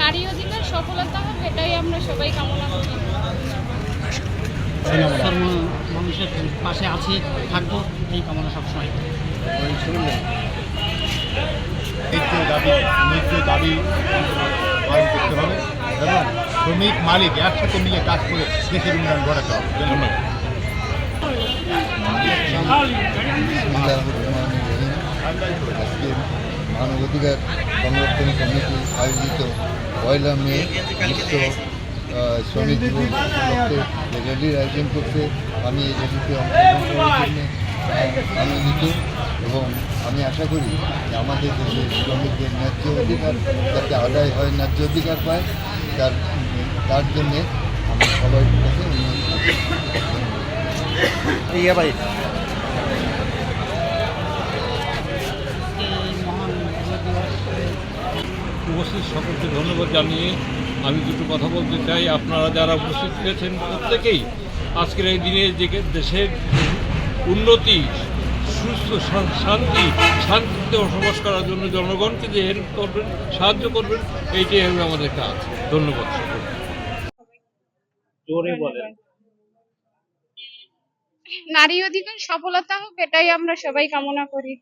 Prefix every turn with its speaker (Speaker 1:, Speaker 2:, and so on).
Speaker 1: নারী অধিকার সফলতা হবে এটাই আমরা সবাই কামনা করি।
Speaker 2: মানুষের পাশে আছি থাকব এই কামনা সবসময়।
Speaker 3: দাবি দাবি পালন করতে হবে। এবং শ্রমিক মালিক একসাথে মিলে কাজ করে দেশের উন্নয়ন ঘটাতে হবে। ধন্যবাদ।
Speaker 4: আজকে মানবাধিকার সংরক্ষণ কমিটি আয়োজিত পয়লা মে বিশ্ব শ্রমিক দিবস উপলক্ষে র্যালির আয়োজন করতে আমি এই র্যালিতে অংশগ্রহণ করার জন্য আনন্দিত এবং আমি আশা করি যে আমাদের দেশের শ্রমিকদের ন্যায্য অধিকার, যাতে আদায় হয়, ন্যায্য অধিকার পায়, তার তার জন্যে আমি সবার কাছে অনুরোধ
Speaker 2: এই মহান বিজয় দিবসে
Speaker 5: উপস্থিত সকলকে ধন্যবাদ জানিয়ে আমি দুটো কথা বলতে চাই। আপনারা যারা উপস্থিত হয়েছেন প্রত্যেকেই আজকের এই দিনে যে দেশের উন্নতি সুস্থ শান্তি শান্তিতে বসবাস করার জন্য জনগণকে যে হেল্প করবেন সাহায্য করবেন এইটাই হবে আমাদের কাজ। ধন্যবাদ
Speaker 2: জোরে বলেন।
Speaker 1: নারী অধিকার সফলতা হোক এটাই আমরা সবাই কামনা করি।